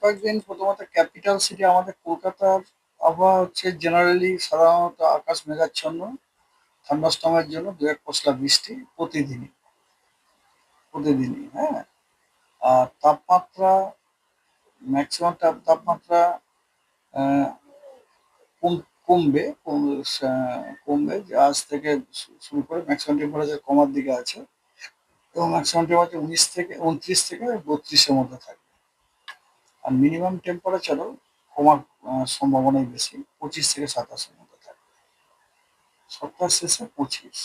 কয়েকদিন প্রথমত capital city আমাদের কলকাতার আবহাওয়া হচ্ছে জেনারেলি সাধারণত আকাশ মেঘাচ্ছন্ন থান্ডারস্টর্মের জন্য দু এক পশলা বৃষ্টি প্রতিদিনই। প্রতিদিনই হ্যাঁ। আর তাপমাত্রা ম্যাক্সিমাম তাপমাত্রা কমবে কমবে আজ থেকে শুরু করে ম্যাক্সিমাম টেম্পারেচার কমার দিকে আছে। এবং ম্যাক্সিমাম টেম্পারেচার উনিশ থেকে, উনত্রিশ থেকে বত্রিশের মধ্যে থাকবে আর মিনিমাম টেম্পারেচারও কমার সম্ভাবনাই বেশি, পঁচিশ থেকে সাতাশের মধ্যে থাকবে সপ্তাহ শেষে পঁচিশ।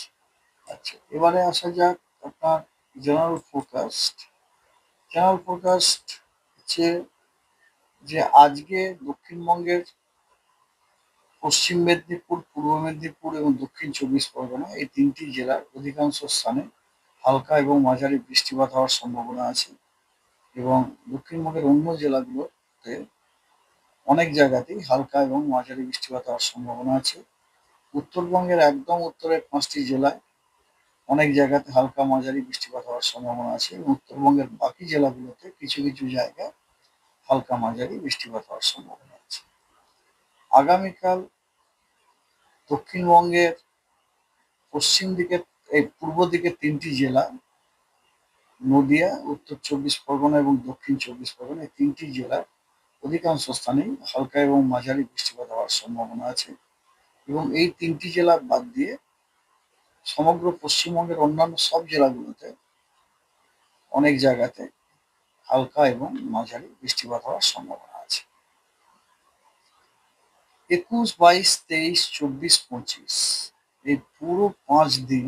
আচ্ছা এবারে আসা যাক আপনার জেনারেল ফোরকাস্ট জেনারেল ফোরকাস্ট হচ্ছে যে আজকে দক্ষিণবঙ্গের পশ্চিম মেদিনীপুর, পূর্ব মেদিনীপুর এবং দক্ষিণ চব্বিশ পরগনা এই তিনটি জেলার অধিকাংশ স্থানে হালকা এবং মাঝারি বৃষ্টিপাত হওয়ার সম্ভাবনা আছে। এবং দক্ষিণবঙ্গের অন্য জেলাগুলোতে অনেক জায়গাতেই হালকা এবং মাঝারি বৃষ্টিপাত হওয়ার সম্ভাবনা আছে। উত্তরবঙ্গের একদম উত্তরের পাঁচটি জেলায় অনেক জায়গাতে হালকা মাঝারি বৃষ্টিপাত হওয়ার সম্ভাবনা আছে এবং উত্তরবঙ্গের বাকি জেলাগুলোতে কিছু কিছু জায়গায় হালকা মাঝারি বৃষ্টিপাত হওয়ার সম্ভাবনা আছে। আগামীকাল দক্ষিণবঙ্গের পশ্চিম দিকে এই পূর্ব দিকে তিনটি জেলা নদিয়া, উত্তর চব্বিশ পরগনা এবং দক্ষিণ চব্বিশ পরগনা এই তিনটি জেলার অধিকাংশ স্থানেই হালকা এবং মাঝারি বৃষ্টিপাত হওয়ার সম্ভাবনা আছে এবং এই তিনটি জেলা বাদ দিয়ে সমগ্র পশ্চিমবঙ্গের অন্যান্য সব জেলাগুলোতে অনেক জায়গাতে হালকা এবং মাঝারি বৃষ্টিপাত হওয়ার সম্ভাবনা আছে। একুশ, বাইশ, তেইশ, চব্বিশ, পঁচিশ এই পুরো পাঁচ দিন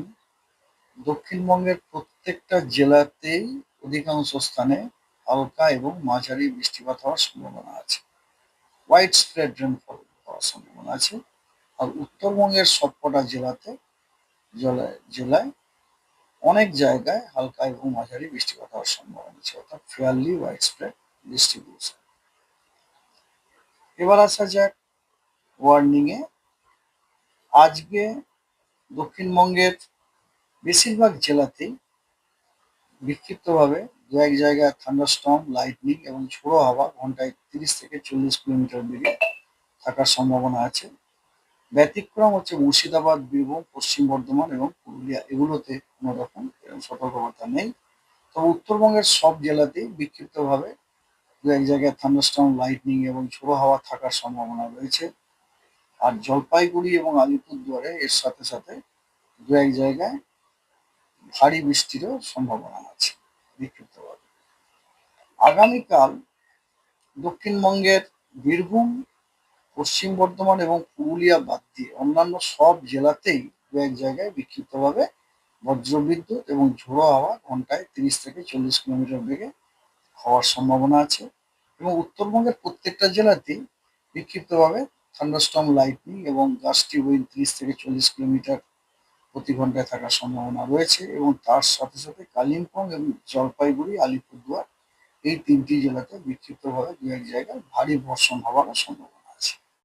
দক্ষিণবঙ্গের প্রত্যেকটা জেলাতেই অধিকাংশ স্থানে হালকা এবং মাঝারি বৃষ্টিপাত হওয়ার সম্ভাবনা আছে। হোয়াইট স্প্রেড রেনফল হওয়ার সম্ভাবনা আছে। আর উত্তরবঙ্গের সবকটা জেলাতে জেলায় জেলায় অনেক জায়গায় হালকা এবং মাঝারি বৃষ্টিপাত হওয়ার সম্ভাবনা আছে, অর্থাৎ ফেয়ারলি হোয়াইট স্প্রেড ডিস্ট্রিবিউশন এবার আসা যাক ওয়ার্নিং এ আজকে দক্ষিণবঙ্গের বেশিরভাগ জেলাতেই বিক্ষিপ্তভাবে দু এক জায়গায় থান্ডারস্টর্ম লাইটনিং এবং ঝোড়ো হাওয়া ঘন্টায় তিরিশ থেকে চল্লিশ কিলোমিটার বেগে থাকার সম্ভাবনা আছে। ব্যতিক্রম হচ্ছে মুর্শিদাবাদ, বীরভূম, পশ্চিম বর্ধমান এবং পুরুলিয়া। এগুলোতে কোনো রকম সতর্কবার্তা নেই। তবে উত্তরবঙ্গের সব জেলাতেই বিক্ষিপ্তভাবে দু এক জায়গায় থান্ডারস্টর্ম লাইটনিং এবং ঝোড়ো হাওয়া থাকার সম্ভাবনা রয়েছে। আর জলপাইগুড়ি এবং আলিপুরদুয়ারে এর সাথে সাথে দু এক জায়গায় ভারী বৃষ্টিরও সম্ভাবনা আছে, বিক্ষিপ্তভাবে। আগামীকাল দক্ষিণবঙ্গের বীরভূম, পশ্চিম বর্ধমান এবং পুরুলিয়া বাদ দিয়ে অন্যান্য সব জেলাতেই দু এক জায়গায় বিক্ষিপ্তভাবে বজ্রবিদ্যুৎ এবং ঝোড়ো হাওয়া ঘন্টায় তিরিশ থেকে চল্লিশ কিলোমিটার বেগে হওয়ার সম্ভাবনা আছে এবং উত্তরবঙ্গের প্রত্যেকটা জেলাতেই বিক্ষিপ্তভাবে থান্ডারস্টর্ম লাইটনিং এবং গাছটি উইন ত্রিশ থেকে চল্লিশ কিলোমিটার প্রতি ঘন্টায় থাকার সম্ভাবনা রয়েছে এবং তার সাথে সাথে কালিম্পং এবং জলপাইগুড়ি, আলিপুরদুয়ার এই তিনটি জেলাতে বিক্ষিপ্তভাবে দু এক জায়গায় ভারী বর্ষণ হওয়ারও সম্ভাবনা।